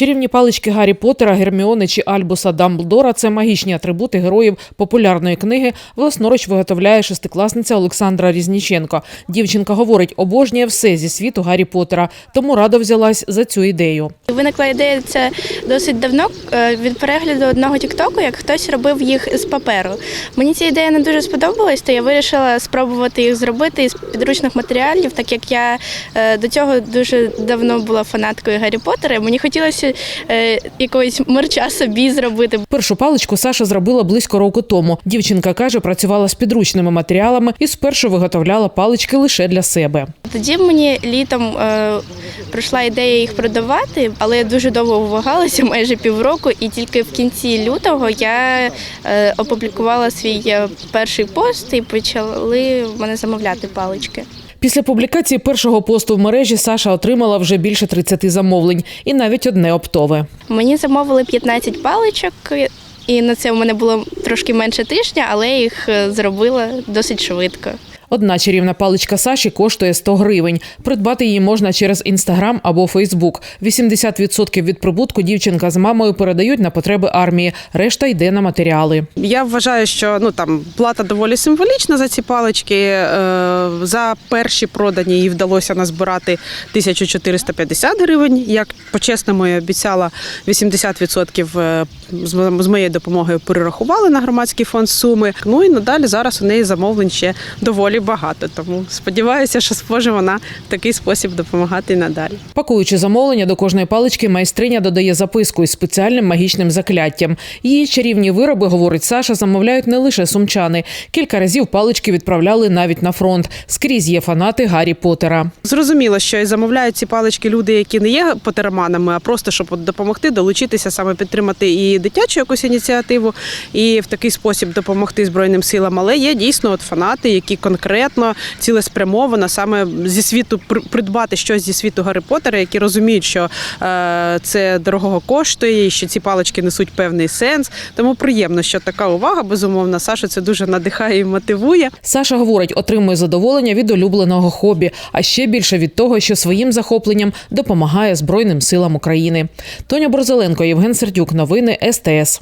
Чарівні палички Гаррі Поттера, Герміони чи Альбуса Дамблдора це магічні атрибути героїв популярної книги. Власноруч виготовляє шестикласниця Олександра Різніченко. Дівчинка говорить, обожнює все зі світу Гаррі Поттера, тому радо взялась за цю ідею. Виникла ідея це досить давно е, від перегляду одного тіктоку, як хтось робив їх з паперу. Мені ця ідея не дуже сподобалась, то я вирішила спробувати їх зробити із підручних матеріалів, так як я е, до цього дуже давно була фанаткою Гаррі Поттера. Мені хотілося е, якогось мерча собі зробити. Першу паличку Саша зробила близько року тому. Дівчинка каже, працювала з підручними матеріалами і спершу виготовляла палички лише для себе. Тоді мені літом е, прийшла ідея їх продавати, але я дуже довго вагалася, майже півроку, і тільки в кінці лютого я е, опублікувала свій перший пост і почали в мене замовляти палички. Після публікації першого посту в мережі Саша отримала вже більше 30 замовлень і навіть одне оптове. Мені замовили 15 паличок, і на це у мене було трошки менше тижня, але їх е, зробила досить швидко. Одна чарівна паличка Саші коштує 100 гривень. Придбати її можна через інстаграм або Фейсбук. 80% від прибутку дівчинка з мамою передають на потреби армії. Решта йде на матеріали. Я вважаю, що ну там плата доволі символічна за ці палички. Е, За перші продані їй вдалося назбирати 1450 гривень. Як по-чесному я обіцяла, 80% е, з з моєю допомогою перерахували на громадський фонд суми. Ну і надалі зараз у неї замовлень ще доволі багато. Тому сподіваюся, що зможе вона в такий спосіб допомагати і надалі. Пакуючи замовлення до кожної палички, майстриня додає записку із спеціальним магічним закляттям. Її чарівні вироби, говорить Саша, замовляють не лише сумчани. Кілька разів палички відправляли навіть на фронт. Скрізь є фанати Гаррі Поттера. Зрозуміло, що і замовляють ці палички люди, які не є потерманами, а просто щоб допомогти долучитися, саме підтримати і дитячу якусь ініціативу, і в такий спосіб допомогти збройним силам. Але є дійсно от фанати, які конкретно цілеспрямовано саме зі світу пр- придбати щось зі світу Гаррі Поттера, які розуміють, що е, це дорогого коштує, і що ці палички несуть певний сенс. Тому приємно, що така увага безумовно. Саша це дуже надихає і мотивує. Саша говорить, отримує задоволення від улюбленого хобі, а ще більше від того, що своїм захопленням допомагає Збройним силам України. Тоня Борзеленко, Євген Сердюк. Новини СТС.